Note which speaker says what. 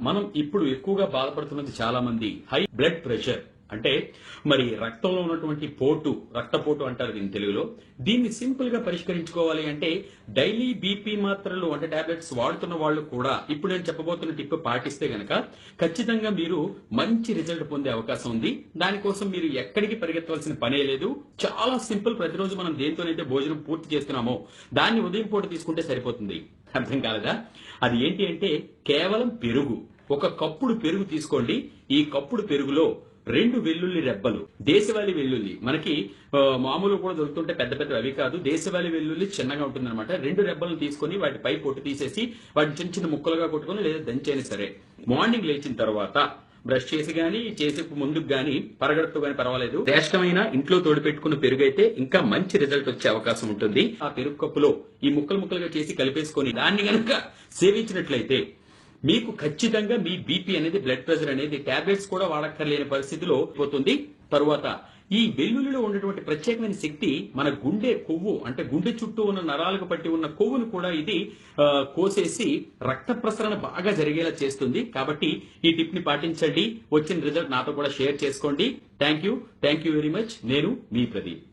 Speaker 1: మనం ఇప్పుడు ఎక్కువగా బాధపడుతున్నది చాలా మంది హై బ్లడ్ ప్రెషర్ అంటే మరి రక్తంలో ఉన్నటువంటి పోటు రక్తపోటు అంటారు దీని తెలుగులో. దీన్ని సింపుల్గా పరిష్కరించుకోవాలి అంటే డైలీ బీపీ మాత్రలు అంటే టాబ్లెట్స్ వాడుతున్న వాళ్ళు కూడా ఇప్పుడు నేను చెప్పబోతున్న టిప్ పాటిస్తే గనక ఖచ్చితంగా మీరు మంచి రిజల్ట్ పొందే అవకాశం ఉంది. దానికోసం మీరు ఎక్కడికి పరిగెత్తవలసిన పనే లేదు. చాలా సింపుల్ ప్రతిరోజు మనం దేంతోనైతే భోజనం పూర్తి చేస్తున్నామో దాన్ని ఉదయం పూట తీసుకుంటే సరిపోతుంది. అర్థం కాలేదా? అది ఏంటి అంటే కేవలం పెరుగు. ఒక కప్పుడు పెరుగు తీసుకోండి. ఈ కప్పుడు పెరుగులో రెండు వెల్లుల్లి రెబ్బలు. దేశవాళీ వెల్లుల్లి. మనకి మామూలు కూడా దొరుకుతుంటే పెద్ద పెద్ద అవి కాదు. దేశవాళీ వెల్లుల్లి చిన్నగా ఉంటుందన్నమాట. రెండు రెబ్బలను తీసుకొని వాటి పై పొట్టు తీసేసి వాటిని చిన్న చిన్న ముక్కలుగా కొట్టుకొని లేదా దంచైనా సరే. మార్నింగ్ లేచిన తర్వాత బ్రష్ చేసి గానీ చేసే ముందుకు గానీ పరగడుతూ గానీ పర్వాలేదు. శ్రేష్టమైన ఇంట్లో తోడు పెట్టుకున్న పెరుగు అయితే ఇంకా మంచి రిజల్ట్ వచ్చే అవకాశం ఉంటుంది. ఆ పెరుగు కప్పులో ఈ ముక్కలు ముక్కలుగా చేసి కలిపేసుకొని దాన్ని గనుక సేవించినట్లయితే మీకు ఖచ్చితంగా మీ బీపీ అనేది బ్లడ్ ప్రెషర్ అనేది టాబ్లెట్స్ కూడా వాడక్కర్లేని పరిస్థితిలో పోతుంది. తరువాత ఈ వెల్లుల్లిలో ఉన్నటువంటి ప్రత్యేకమైన శక్తి మన గుండె కొవ్వు అంటే గుండె చుట్టూ ఉన్న నరాలకు పట్టి ఉన్న కొవ్వును కూడా ఇది కోసేసి రక్త ప్రసరణ బాగా జరిగేలా చేస్తుంది. కాబట్టి ఈ టిప్ని పాటించండి. వచ్చిన రిజల్ట్ నాతో కూడా షేర్ చేసుకోండి. Thank you. Thank you very much. నేను మీ ప్రదీప్.